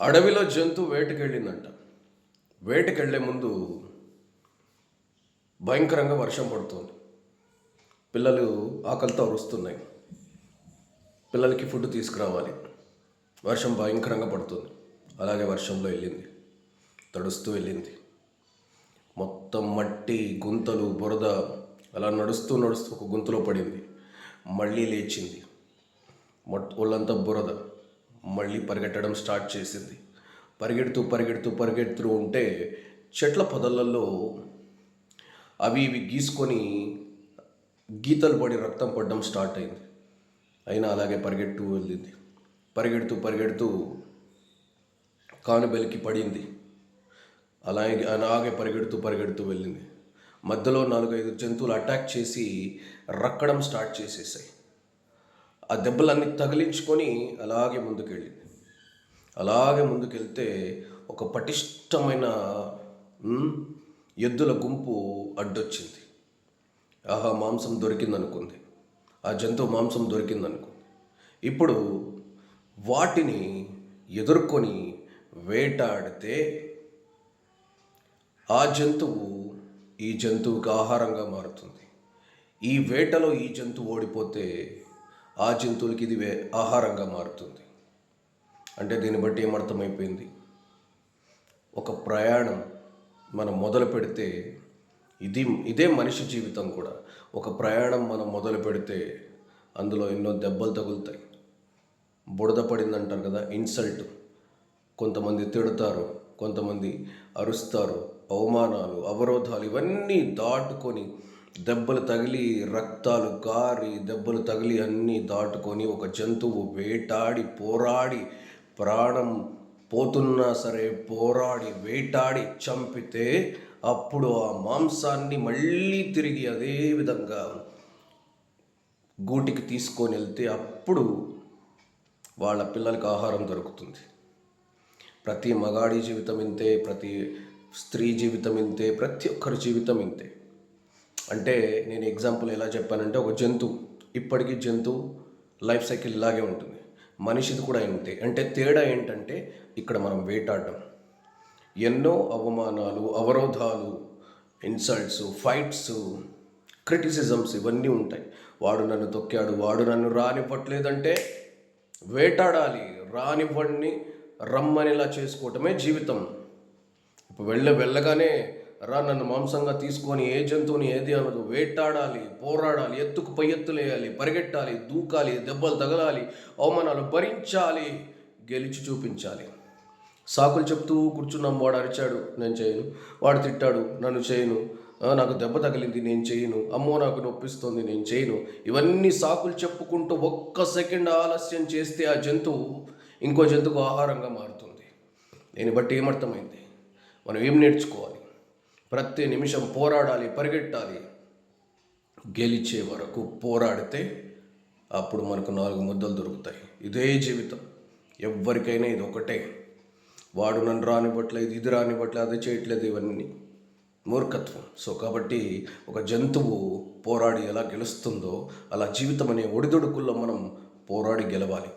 అడవిలో జంతువు వేటకెళ్ళిందంట. వేటకెళ్ళే ముందు భయంకరంగా వర్షం పడుతుంది. పిల్లలు ఆకలితో అరుస్తున్నాయి. పిల్లలకి ఫుడ్ తీసుకురావాలి. వర్షం భయంకరంగా పడుతుంది. అలాగే వర్షంలో వెళ్ళింది. తడుస్తూ వెళ్ళింది. మొత్తం మట్టి గుంతలు బురద అలా నడుస్తూ నడుస్తూ ఒక గుంతలో పడింది. మళ్ళీ లేచింది. మొట్ ఒళ్ళంతా బురద. మళ్ళీ పరిగెట్టడం స్టార్ట్ చేసింది. పరిగెడుతూ పరిగెడుతూ పరిగెడుతూ ఉంటే చెట్ల పొదలలో అవి ఇవి గీసుకొని గీతలు పడి రక్తం పడడం స్టార్ట్ అయింది. అయినా అలాగే పరిగెడుతూ వెళ్ళింది. పరిగెడుతూ పరిగెడుతూ కానుబెలికి పడింది. అలాగే అలాగే పరిగెడుతూ పరిగెడుతూ వెళ్ళింది. మధ్యలో నాలుగైదు జంతువులు అటాక్ చేసి రక్కడం స్టార్ట్ చేసేసాయి. ఆ దెబ్బలన్నీ తగిలించుకొని అలాగే ముందుకెళ్ళింది. అలాగే ముందుకెళ్తే ఒక పటిష్టమైన ఎద్దుల గుంపు అడ్డొచ్చింది. ఆహా మాంసం దొరికిందనుకుంది. ఆ జంతువు మాంసం దొరికిందనుకుంది. ఇప్పుడు వాటిని ఎదుర్కొని వేటాడితే ఆ జంతువు ఈ జంతువుకి ఆహారంగా మారుతుంది. ఈ వేటలో ఈ జంతువు ఓడిపోతే ఆ జంతువులకి ఇది ఆహారంగా మారుతుంది. అంటే దీన్ని బట్టి ఏమర్థమైపోయింది? ఒక ప్రయాణం మనం మొదలు పెడితే ఇది ఇదే మనిషి జీవితం కూడా. ఒక ప్రయాణం మనం మొదలు పెడితే అందులో ఎన్నో దెబ్బలు తగులుతాయి. బుడద పడింది అంటారు కదా ఇన్సల్ట్. కొంతమంది తిడతారు కొంతమంది అరుస్తారు. అవమానాలు అవరోధాలు ఇవన్నీ దాటుకొని దెబ్బలు తగిలి రక్తాలు కారి దెబ్బలు తగిలి అన్నీ దాటుకొని ఒక జంతువు వేటాడి పోరాడి ప్రాణం పోతున్నా సరే పోరాడి వేటాడి చంపితే అప్పుడు ఆ మాంసాన్ని మళ్ళీ తిరిగి అదే విధంగా గూటికి తీసుకొని వెళ్తే అప్పుడు వాళ్ళ పిల్లలకు ఆహారం దొరుకుతుంది. ప్రతి మగాడి జీవితం ఇంతే ప్రతి స్త్రీ జీవితం ఇంతే ప్రతి ఒక్కరి జీవితం ఇంతే. అంటే నేను ఎగ్జాంపుల్ ఎలా చెప్పానంటే ఒక జంతువు ఇప్పటికీ జంతువు లైఫ్ సైకిల్ ఇలాగే ఉంటుంది. మనిషిది కూడా ఇంతే. అంటే తేడా ఏంటంటే ఇక్కడ మనం వేటాడడం. ఎన్నో అవమానాలు అవరోధాలు ఇన్సల్ట్స్ ఫైట్స్ క్రిటిసిజమ్స్ ఇవన్నీ ఉంటాయి. వాడు నన్ను తొక్కాడు వాడు నన్ను రానివ్వట్లేదంటే వేటాడాలి. రానివ్వండి రమ్మనిలా చేసుకోవటమే జీవితం. ఇప్పుడు వెళ్ళ వెళ్ళగానే రా నన్ను మాంసంగా తీసుకొని ఏ జంతువుని ఏది అనదు. వేటాడాలి పోరాడాలి ఎత్తుకు పై ఎత్తులేయాలి పరిగెట్టాలి దూకాలి దెబ్బలు తగలాలి అవమానాలు భరించాలి గెలిచి చూపించాలి. సాకులు చెప్తూ కూర్చున్నాం. వాడు అరిచాడు నేను చేయను. వాడు తిట్టాడు నన్ను చేయను. నాకు దెబ్బ తగిలింది నేను చేయను. అమ్మో నాకు నొప్పిస్తుంది నేను చేయను. ఇవన్నీ సాకులు చెప్పుకుంటూ ఒక్క సెకండ్ ఆలస్యం చేస్తే ఆ జంతువు ఇంకో జంతువుకు ఆహారంగా మారుతుంది. దీన్ని బట్టి ఏమర్థమైంది? మనం ఏం నేర్చుకోవాలి? ప్రతి నిమిషం పోరాడాలి పరిగెట్టాలి. గెలిచే వరకు పోరాడితే అప్పుడు మనకు నాలుగు ముద్దలు దొరుకుతాయి. ఇదే జీవితం. ఎవ్వరికైనా ఇది ఒకటే. వాడు నన్ను రానివ్వట్లేదు ఇది రానివ్వట్లేదు అది చేయట్లేదు ఇవన్నీ మూర్ఖత్వం. సో కాబట్టి ఒక జంతువు పోరాడి ఎలా గెలుస్తుందో అలా జీవితం అనే ఒడిదుడుకుల్లో మనం పోరాడి గెలవాలి.